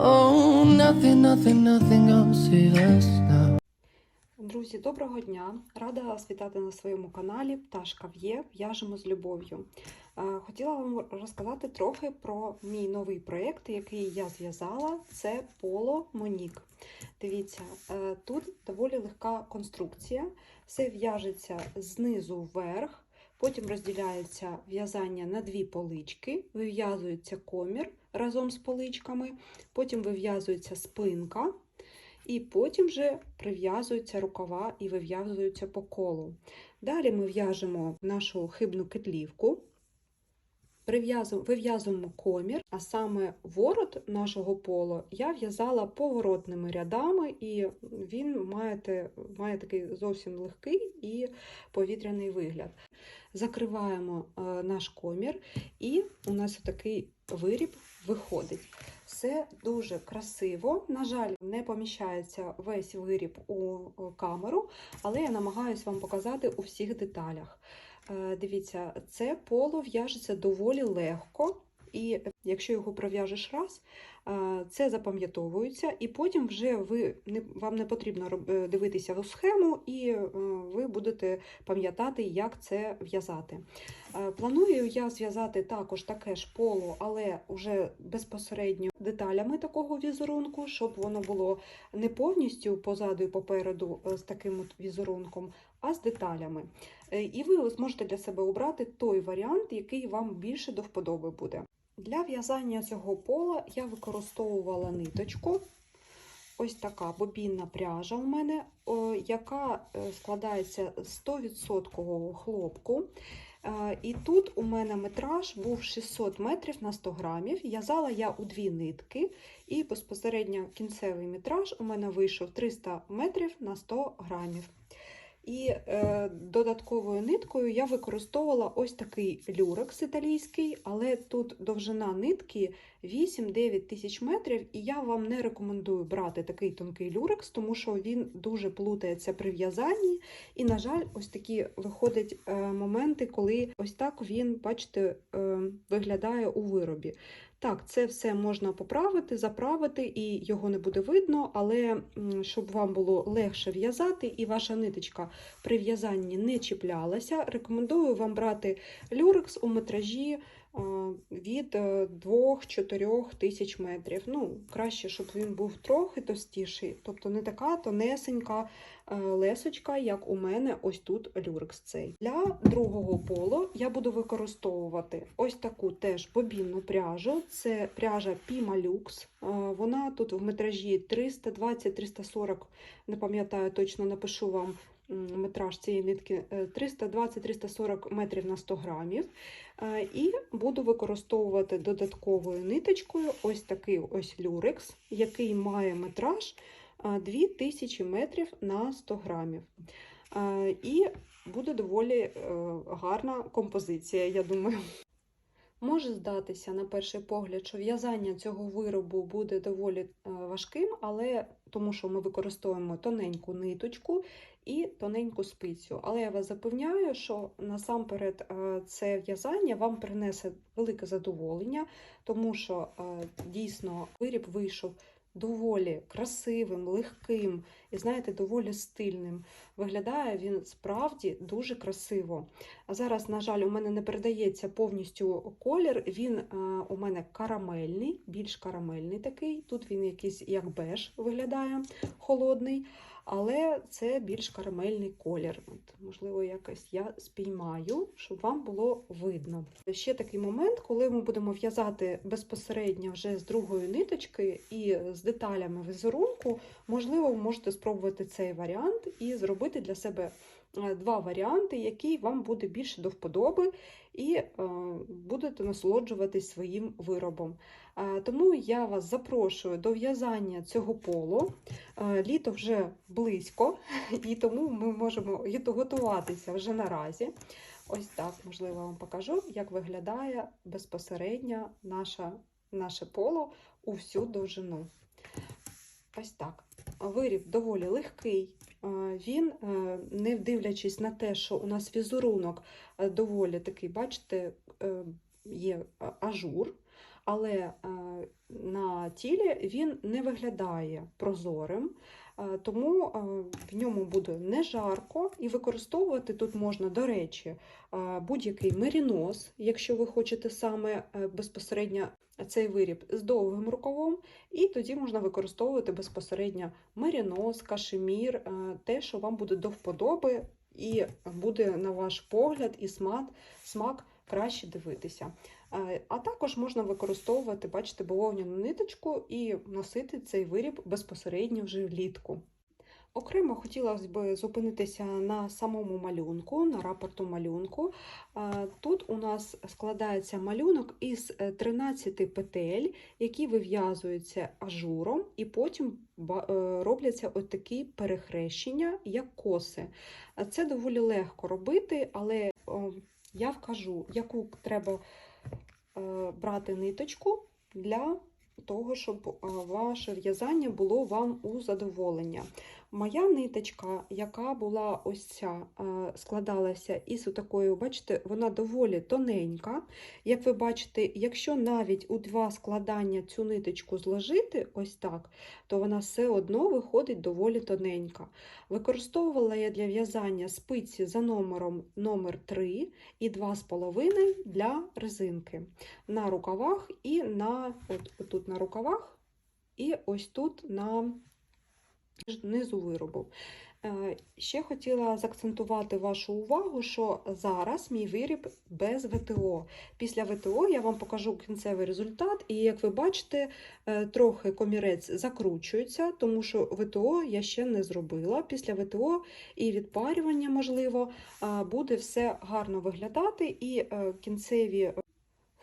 Oh. Друзі, доброго дня! Рада вас вітати на своєму каналі Пташка В'є. В'яжемо з любов'ю. Е, Хотіла вам розказати трохи про мій новий проєкт, який я зв'язала. Це Поло Монік. Дивіться, е, тут доволі легка конструкція. Все в'яжеться знизу вверх, потім розділяється в'язання на дві полички, вив'язується комір разом з поличками, потім вив'язується спинка. І потім вже прив'язуються рукава і вив'язуються по колу. Далі ми в'яжемо нашу хибну кетлівку, вив'язуємо комір, а саме ворот нашого поло я в'язала поворотними рядами, і він має, має такий зовсім легкий і повітряний вигляд. Закриваємо е, наш комір, і у нас такий виріб виходить. Все дуже красиво. На жаль, не поміщається весь виріб у е, камеру, але я намагаюся вам показати у всіх деталях. Е, Дивіться, це поло в'яжеться доволі легко, і якщо його пров'яжеш раз, е, це запам'ятовується, і потім вже ви вам не потрібно е, дивитися у схему, і ви будете пам'ятати, як це в'язати. Планую я зв'язати також таке ж поло, але вже безпосередньо деталями такого візерунку, щоб воно було не повністю позаду і попереду з таким візерунком, а з деталями. Е, І ви зможете для себе обрати той варіант, який вам більше до вподоби буде. Для в'язання цього пола я використовувала ниточку. Ось така бобінна пряжа у мене, яка е, складається з 100% хлопку. Е, І тут у мене метраж був 600 метрів на 100 грамів. В'язала я у дві нитки, і безпосередньо кінцевий метраж у мене вийшов 300 метрів на 100 грамів. І е, додатковою ниткою я використовувала ось такий люрекс італійський, але тут довжина нитки 8-9 тисяч метрів, і я вам не рекомендую брати такий тонкий люрекс, тому що він дуже плутається при в'язанні. І, на жаль, ось такі виходять е, моменти, коли ось так він, бачите, е, виглядає у виробі. Так, це все можна поправити, заправити, і його не буде видно, але щоб вам було легше в'язати, і ваша ниточка при в'язанні не чіплялася, рекомендую вам брати люрекс у метражі від 2-4 тисяч метрів. Ну, краще, щоб він був трохи товстіший, тобто не така тонесенька е, лесочка, як у мене ось тут люрекс цей. Для другого полу я буду використовувати ось таку теж бобінну пряжу. Це пряжа Pima Lux. Е, Вона тут в метражі 320-340, не пам'ятаю точно, напишу вам метраж цієї нитки е, 320-340 метрів на 100 грамів. Е, І буду використовувати додатковою ниточкою ось такий ось люрекс, який має метраж е, 2000 метрів на 100 грамів. Е, І буде доволі е, гарна композиція, я думаю. Може здатися на перший погляд, що в'язання цього виробу буде доволі е, важким, але тому що ми використовуємо тоненьку ниточку і тоненьку спицю. Але я вас запевняю, що насамперед е, це в'язання вам принесе велике задоволення, тому що е, дійсно виріб вийшов доволі красивим, легким і, знаєте, доволі стильним. Виглядає він справді дуже красиво. А зараз, на жаль, у мене не передається повністю колір. Він е, у мене карамельний, більш карамельний такий. Тут він якийсь як беж виглядає холодний, але це більш карамельний колір. От, можливо, якось я спіймаю, щоб вам було видно. Ще такий момент, коли ми будемо в'язати безпосередньо вже з другої ниточки і з деталями візерунку, можливо, ви можете спробувати цей варіант і зробити для себе два варіанти, який вам буде більше до вподоби, і е, будете насолоджуватись своїм виробом. Е, Тому я вас запрошую до в'язання цього полу. Е, Літо вже близько, і тому ми можемо готуватися вже наразі. Ось так, можливо, вам покажу, як виглядає безпосередньо наша, наше поло у всю довжину. Ось так. Виріб доволі легкий. Він, е, не дивлячись на те, що у нас візерунок е, доволі такий, бачите, е, є ажур, але е, на тілі він не виглядає прозорим. Е, Тому е, в ньому буде не жарко, і використовувати тут можна, до речі, будь-який мерінос, якщо ви хочете саме безпосередньо цей виріб з довгим рукавом, і тоді можна використовувати безпосередньо мерінос, кашемір, те, що вам буде до вподоби, і буде на ваш погляд і смак, смак краще дивитися. Е, А також можна використовувати, бачите, бавовняну ниточку і носити цей виріб безпосередньо вже влітку. Окремо хотілося б зупинитися на самому малюнку, на рапорту малюнку. Е, Тут у нас складається малюнок із е, 13 петель, які вив'язуються ажуром, і потім е, робляться от такі перехрещення, як коси. Е, Це доволі легко робити, але я вкажу, яку треба е, брати ниточку для того, щоб е, ваше в'язання було вам у задоволення. Моя ниточка, яка була ось ця, е, складалася із такою, бачите, вона доволі тоненька. Як ви бачите, якщо навіть у два складання цю ниточку зложити ось так, то вона все одно виходить доволі тоненька. Використовувала я для в'язання спиці за номером номер 3 і 2,5 для резинки на рукавах і на от, тут на рукавах, і ось тут на низу виробу. Е, Ще хотіла заакцентувати вашу увагу, що зараз мій виріб без ВТО. Після ВТО я вам покажу кінцевий результат, і як ви бачите, е, трохи комірець закручується, тому що ВТО я ще не зробила. Після ВТО і відпарювання, можливо, буде все гарно виглядати, і е, кінцеві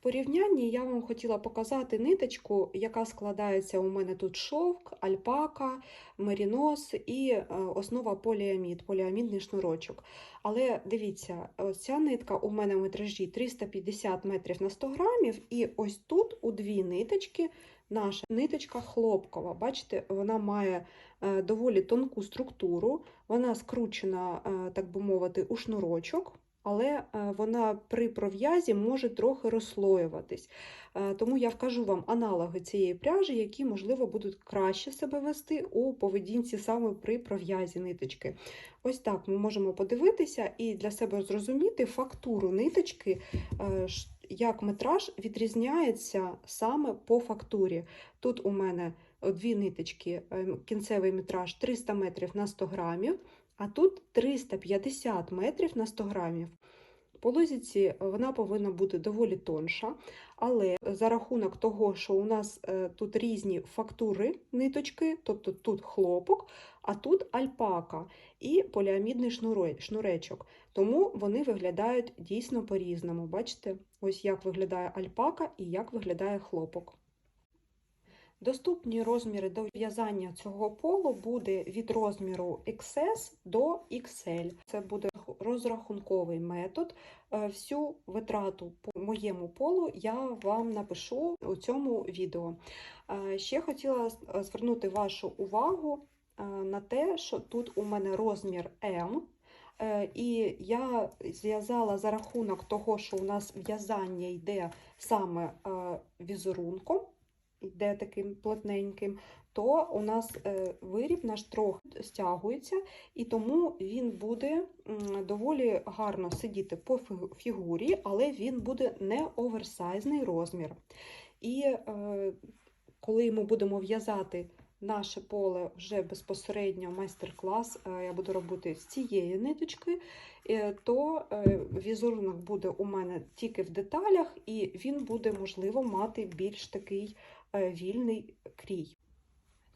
порівнянні я вам хотіла показати ниточку, яка складається у мене тут шовк, альпака, мерінос і е, основа поліамід, поліамідний шнурочок. Але дивіться, ця нитка у мене в метражі 350 метрів на 100 грамів, і ось тут у дві ниточки наша ниточка хлопкова. Бачите, вона має е, доволі тонку структуру, вона скручена, е, так би мовити, у шнурочок але е, вона при пров'язі може трохи розслоюватись. Е, Тому я вкажу вам аналоги цієї пряжі, які, можливо, будуть краще себе вести у поведінці саме при пров'язі ниточки. Ось так ми можемо подивитися і для себе зрозуміти фактуру ниточки, е, як метраж відрізняється саме по фактурі. Тут у мене дві ниточки, кінцевий метраж 300 метрів на 100 грамів, а тут 350 метрів на 100 грамів. По лозіці вона повинна бути доволі тонша, але за рахунок того, що у нас е, тут різні фактури ниточки, тобто тут хлопок, а тут альпака і поліамідний шнуречок. Тому вони виглядають дійсно по-різному. Бачите, ось як виглядає альпака і як виглядає хлопок. Доступні розміри до в'язання цього полу буде від розміру XS до XL. Це буде розрахунковий метод. Е, Всю витрату по моєму полу я вам напишу у цьому відео. Е, Ще хотіла звернути вашу увагу е, на те, що тут у мене розмір. Е, І я зв'язала за рахунок того, що у нас в'язання йде саме е, візерунком, йде таким плотненьким, то у нас е, виріб наш трохи стягується, і тому він буде доволі гарно сидіти по фігурі, але він буде не оверсайзний розмір. І е, коли ми будемо в'язати наше поле вже безпосередньо майстер-клас, е, я буду робити з цієї ниточки, то візерунок буде у мене тільки в деталях, і він буде, можливо, мати більш такий вільний крій.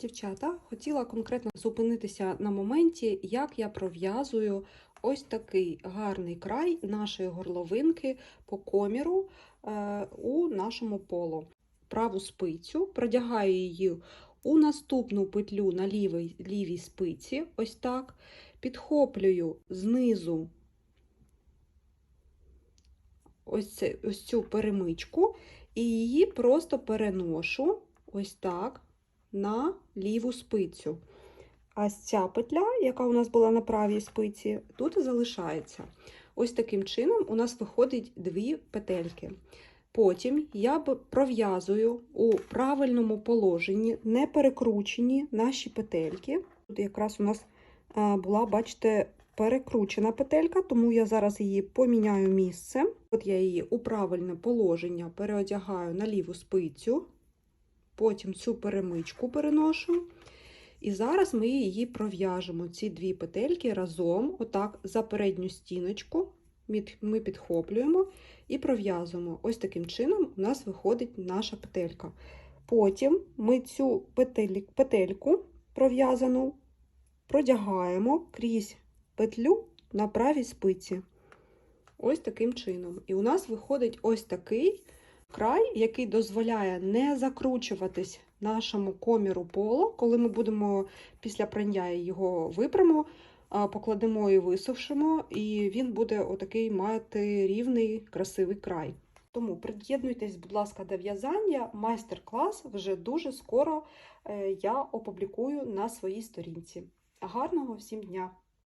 Дівчата, хотіла конкретно зупинитися на моменті, як я пров'язую ось такий гарний край нашої горловинки по коміру е, у нашому полу. Праву спицю продягаю її у наступну петлю на лівій, лівій спиці, ось так, підхоплюю знизу ось, це, ось цю перемичку і її просто переношу ось так на ліву спицю. А ця петля, яка у нас була на правій спиці, тут залишається. Ось таким чином у нас виходить дві петельки. Потім я пров'язую у правильному положенні, не перекручені наші петельки. Тут якраз у нас була, бачите, перекручена петелька, тому я зараз її поміняю місце. От я її у правильне положення переодягаю на ліву спицю, потім цю перемичку переношу. І зараз ми її пров'яжемо, ці дві петельки разом, отак, за передню стіночку. Ми підхоплюємо і пров'язуємо. Ось таким чином у нас виходить наша петелька. Потім ми цю петель- петельку пров'язану продягаємо крізь петлю на правій спиці. Ось таким чином. І у нас виходить ось такий край, який дозволяє не закручуватись нашому коміру поло, коли ми будемо після прання його випрямо, покладемо і висушимо, і він буде отакий мати рівний красивий край. Тому приєднуйтесь, будь ласка, до в'язання. Майстер-клас вже дуже скоро е, я опублікую на своїй сторінці. Гарного всім дня!